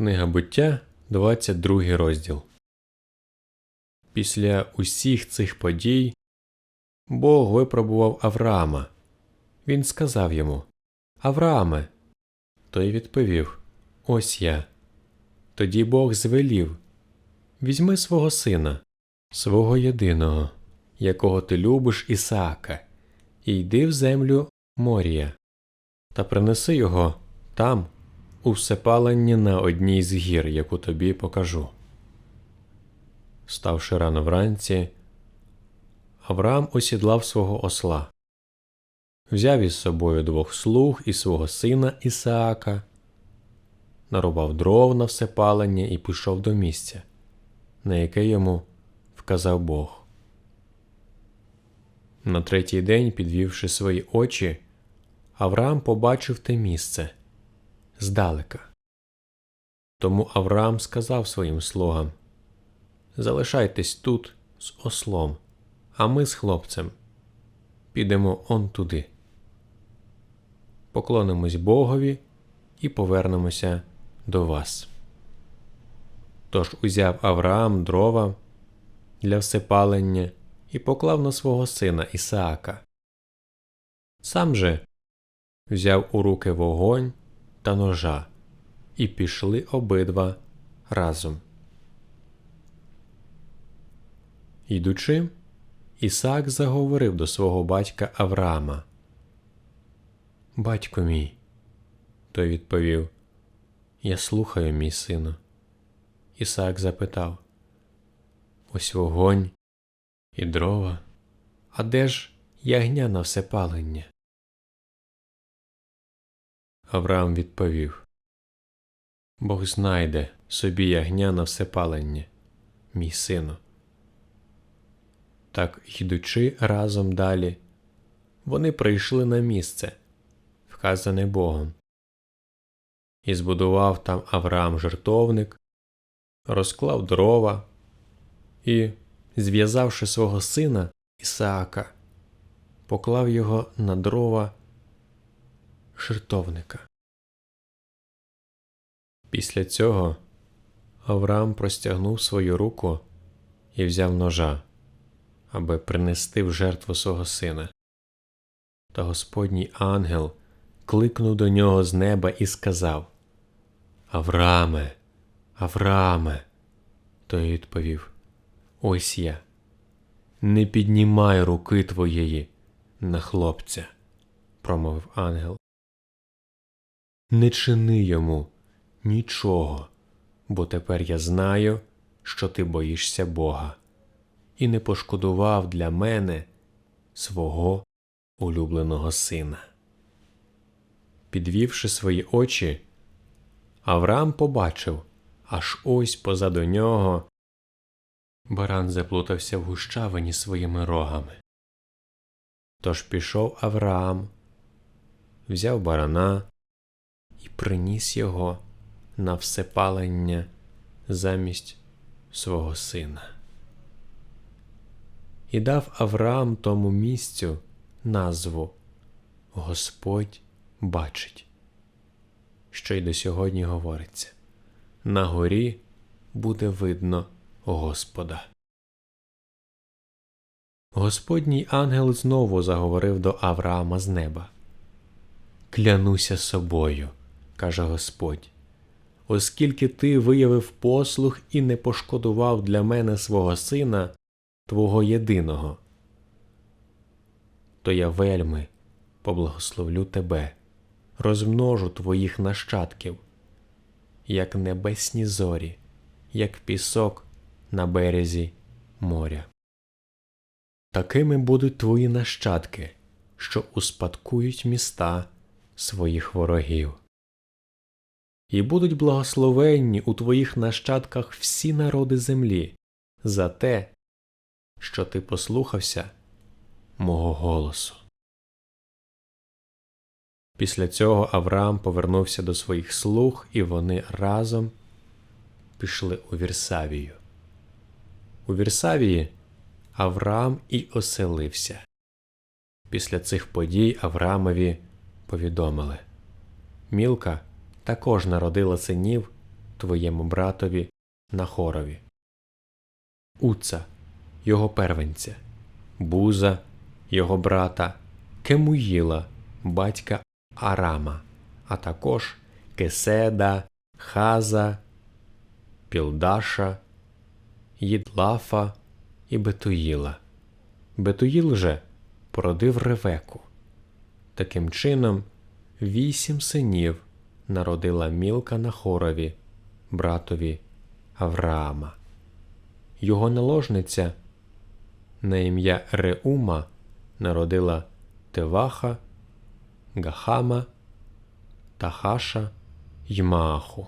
Книга буття, 22 розділ. Після усіх цих подій Бог випробував Авраама. Він сказав йому Аврааме. Той відповів Ось я. Тоді Бог звелів Візьми свого сина, свого єдиного, якого ти любиш Ісаака, і йди в землю Морія, та принеси його там, у всепаленні на одній з гір, яку тобі покажу. Ставши рано вранці, Авраам осідлав свого осла, взяв із собою двох слуг і свого сина Ісаака, нарубав дров на всепалення і пішов до місця, на яке йому вказав Бог. На третій день, підвівши свої очі, Авраам побачив те місце здалека. Тому Авраам сказав своїм слугам Залишайтесь тут з ослом, а ми з хлопцем підемо он туди. Поклонимось Богові і повернемося до вас. Тож узяв Авраам дрова для всепалення і поклав на свого сина Ісаака. Сам же взяв у руки вогонь та ножа і пішли обидва разом. Йдучи, Ісаак заговорив до свого батька Авраама. Батько мій, той відповів, Я слухаю, мій сину. Ісаак запитав Ось вогонь і дрова, а де ж ягня на всепалення? Авраам відповів Бог знайде собі ягня на всепалення, мій сину. Так, йдучи разом далі, вони прийшли на місце, вказане Богом, і збудував там Авраам жертовник, розклав дрова і, зв'язавши свого сина Ісаака, поклав його на дрова жертовника. Після цього Авраам простягнув свою руку і взяв ножа, аби принести в жертву свого сина. Та Господній ангел кликнув до нього з неба і сказав Аврааме, Аврааме. Той відповів Ось я. Не піднімай руки твоєї на хлопця, промовив ангел. Не чини йому нічого, бо тепер я знаю, що ти боїшся Бога, і не пошкодував для мене свого улюбленого сина. Підвівши свої очі, Авраам побачив, аж ось позаду нього баран заплутався в гущавині своїми рогами. Тож пішов Авраам, взяв барана і приніс його на всепалення замість свого сина. І дав Авраам тому місцю назву Господь бачить, що й до сьогодні говориться на горі буде видно Господа. Господній ангел знову заговорив до Авраама з неба. Клянуся собою, каже Господь, оскільки ти виявив послух і не пошкодував для мене свого сина, твого єдиного, то я вельми поблагословлю тебе, розмножу твоїх нащадків, як небесні зорі, як пісок на березі моря. Такими будуть твої нащадки, що успадкують міста своїх ворогів. І будуть благословенні у твоїх нащадках всі народи землі за те, що ти послухався мого голосу. Після цього Авраам повернувся до своїх слуг, і вони разом пішли у Вірсавію. У Вірсавії Авраам і оселився. Після цих подій Авраамові повідомили Мілка також народила синів твоєму братові Нахорові. Уца, його первенця, Буза, його брата, Кемуїла, батька Арама, а також Кеседа, Хаза, Пілдаша, Їдлафа і Бетуїла. Бетуїл же породив Ревеку. Таким чином, вісім синів народила Мілка Нахорові, братові Авраама. Його наложниця на ім'я Реума народила Теваха, Гахама, Тахаша й Мааху.